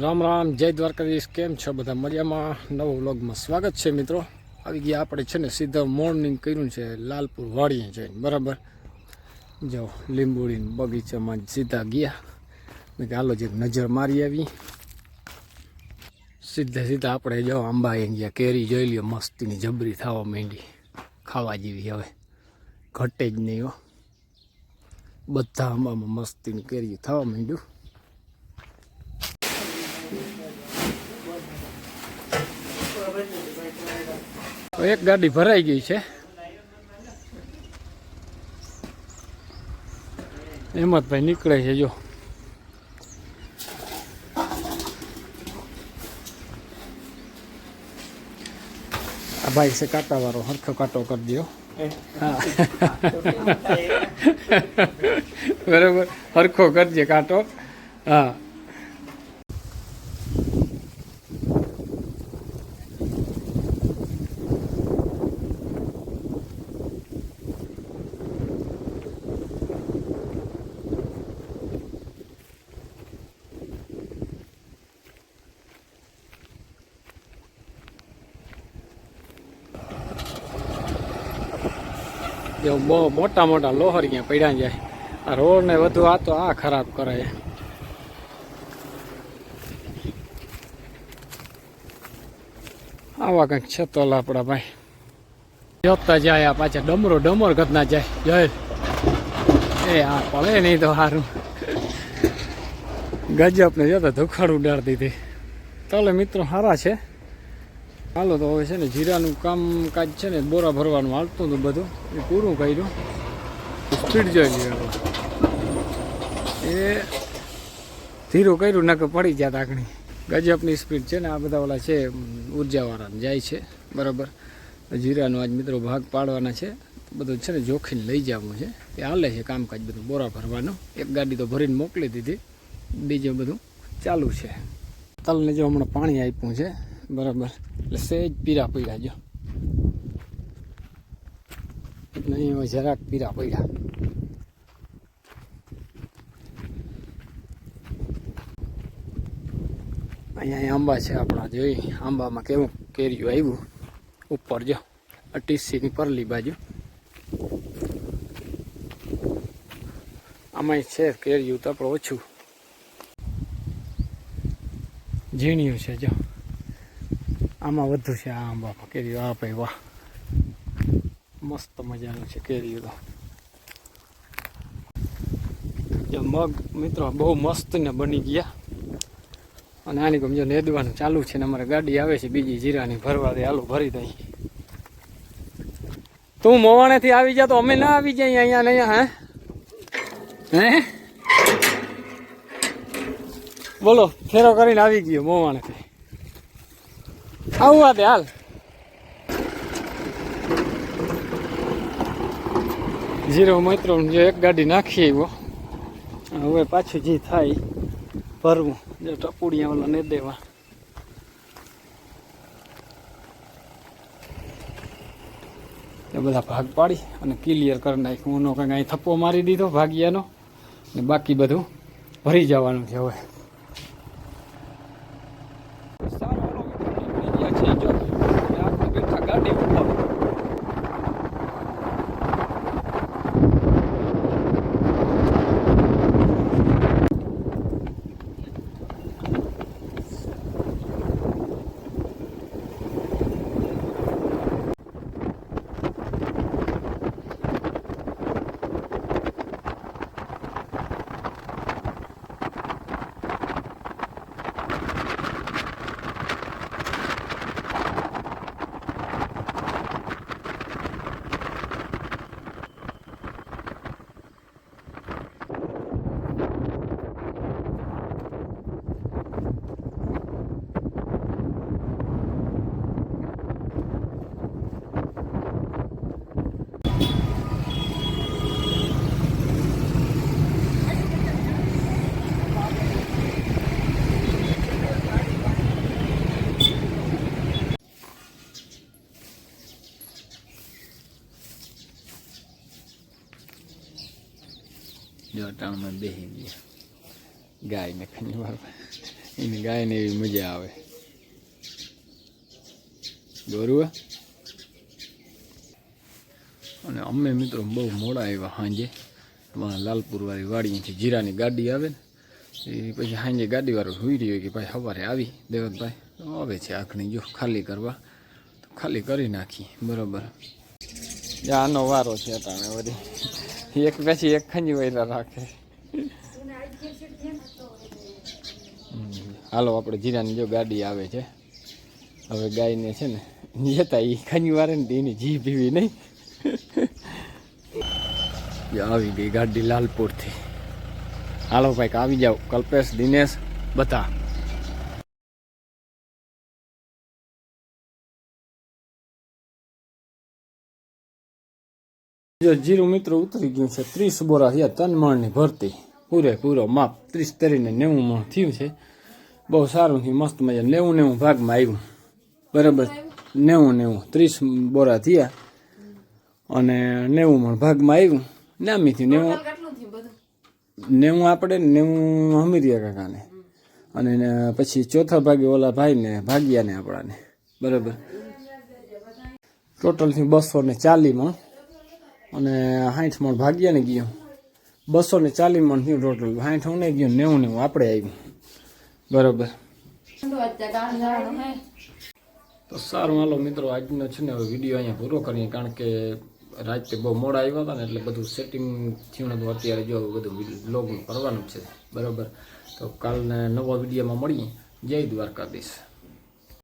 રામ રામ, જય દ્વારકાધીશ, કેમ છો બધા મજામાં? નવો વ્લોગમાં સ્વાગત છે મિત્રો. આવી ગયા આપણે છે ને સીધા મોર્નિંગ કર્યું છે, લાલપુર વાડીએ જઈને, બરાબર? જો લીંબુડીને બગીચામાં સીધા ગયા. મેં કે હાલો જે નજર મારી આવી. સીધા સીધા આપણે જો આંબાએ ગયા, કેરી જોઈ લ્યો, મસ્તીની જબરી થવા માંડી. ખાવા જેવી હવે. ઘટે જ નહીં હો. બધા આંબામાં મસ્તીની કેરી થવા માંડ્યું. તો એક ગાડી ભરાઈ ગઈ છે. હેમતભાઈ નીકળે છે જો. આ ભાઈ છે કાંટા વાળો હરખો કાંટો કરી દો હા? બરાબર હરખો કરજે કાંટો. હા. જો બહુ મોટા મોટા લોહર ક્યાં પડ્યા જાય આ રોડ ને વધુ આ તો આ ખરાબ કરે આવા કંઈક છે તો આપણા ભાઈ. જોતા જાય આ પાછા ડમરો ડમર ગતના જાય. જય. એ આ પડે નહીં તો સારું ગજબ ને જોતા ધુખાડ ઉડાડી દીધી. તલે મિત્રો સારા છે? હાલો તો હવે છે ને જીરાનું કામકાજ છે ને બોરા ભરવાનું હાલતું હતું બધું. એ પૂરું કર્યું. સ્પીડ જોઈ લઈએ એ ધીરું કર્યું નાકે પડી ગયા તાકણી ગજબની સ્પીડ છે ને આ બધા ઓલા છે ઉર્જાવાળા જાય છે. બરાબર. જીરાનો આજ મિત્રો ભાગ પાડવાના છે. બધું છે ને જોખીને લઈ જવાનું છે. એ હાલે છે કામકાજ બધું બોરા ભરવાનું. એક ગાડી તો ભરીને મોકલી દીધી. બીજું બધું ચાલુ છે. તલને જો હમણાં પાણી આપ્યું છે. બરાબર. એટલે સહેજ પીરા પડ્યા જો. એટલે અહીંયા જરાક પીરા પડ્યા અહીંયા આંબા છે આપણા, જોઈ? આંબામાં કેવું? કેરીયું આવ્યું ઉપર જો ટીસીની પરલી બાજુ. આમાંય છે કેરીયું તો આપણે ઓછું. ઝીણ્યું છે જો. આમાં વધુ છે આ આંબામાં કેરીઓ. આ ભાઈ, વાહ. મસ્ત મજાનું છે કેરીઓ તો. મગ, મિત્રો, બહુ મસ્ત ને બની ગયા. અને આની કમજો નેદવાનું ચાલુ છે ને અમારે ગાડી આવે છે બીજી જીરાની ભરવા દે આલુ ભરી દઈ. તું મોવાણેથી આવી જા તો અમે ના આવી જઈએ અહીંયા ને અહીંયા, હે? હે? બોલો, ફેરો કરીને આવી ગયો મોવાણેથી. આવું દે, હાલ. જીરો મિત્રો જે એક ગાડી નાખી આવ્યો. હવે પાછું જે થાય, ભરવું. જે ટપુડિયા ઓલા ને દેવા. એ બધા ભાગ પાડી અને ક્લિયર કરી નાખ્યું. ઉનો કંઈક અહીં થપ્પો મારી દીધો, ભાગિયાનો. ને બાકી બધું ભરી જવાનું છે હવે. જો ટાણમાં બેસી ગયા. ગાયને ખની વાર એને ગાયને એવી મજા આવે. દોરવા અને અમે મિત્રો બહુ મોડા આવ્યા સાંજે. તમારા લાલપુરવાળી વાડીથી જીરાની ગાડી આવે ને, એ પછી સાંજે ગાડીવાળો સુઈ રહ્યો કે ભાઈ સવારે આવી, દેવતભાઈ. આવે છે આખણી, જો ખાલી કરવા. ખાલી કરી નાખી બરાબર. આનો વારો છે અટાણે વળી. એક પછી એક ખંજી વૈરા રાખે. હાલો, આપણે જીરાની જો ગાડી આવે છે. હવે ગાયને છે ને જતા એ ખંજી વારે ને એની જી પીવી નહીં. આવી ગઈ ગાડી લાલપુરથી. હાલો, ભાઈ આવી જાઓ? કલ્પેશ, દિનેશ, બધા. જો જીરું મિત્રો ઉતરી ગયું છે ત્રીસ બોરા થયા ત્રણ મણની ભરતી પૂરેપૂરો માપ ત્રીસ તરીને નેવું મણ થયું છે. બહુ સારું થયું મસ્ત મજા નેવું નેવું ભાગમાં આવ્યું. બરાબર. નેવું નેવું ત્રીસ બોરા થયા. અને નેવું મણ ભાગમાં આવ્યું. નામી થયું નેવું. નેવું આપણે નેવું હમીરિયા કાકાને. અને પછી ચોથા ભાગે ઓલા ભાઈને ભાગ્યાને આપણાને. બરાબર. ટોટલ થયું બસો ને ચાલીસ મણ. અને સાઠ મણ ભાગ્યાને ગયો. બસો ને ચાલીસ મણ થયું ટોટલ સાઠ હું ગયો નેવું નેવું. આપણે આવ્યું બરાબર. તો સારું. હાલો મિત્રો, આજનો છે ને હવે વીડિયો અહીંયા પૂરો કરીએ, કારણ કે રાતે બહુ મોડા આવ્યા હતા ને એટલે બધું સેટિંગ થયું હતું અત્યારે જો બધું બ્લોગનું કરવાનું છે. બરાબર. તો કાલને નવા વિડીયોમાં મળીએ. જય દ્વારકાધીશ.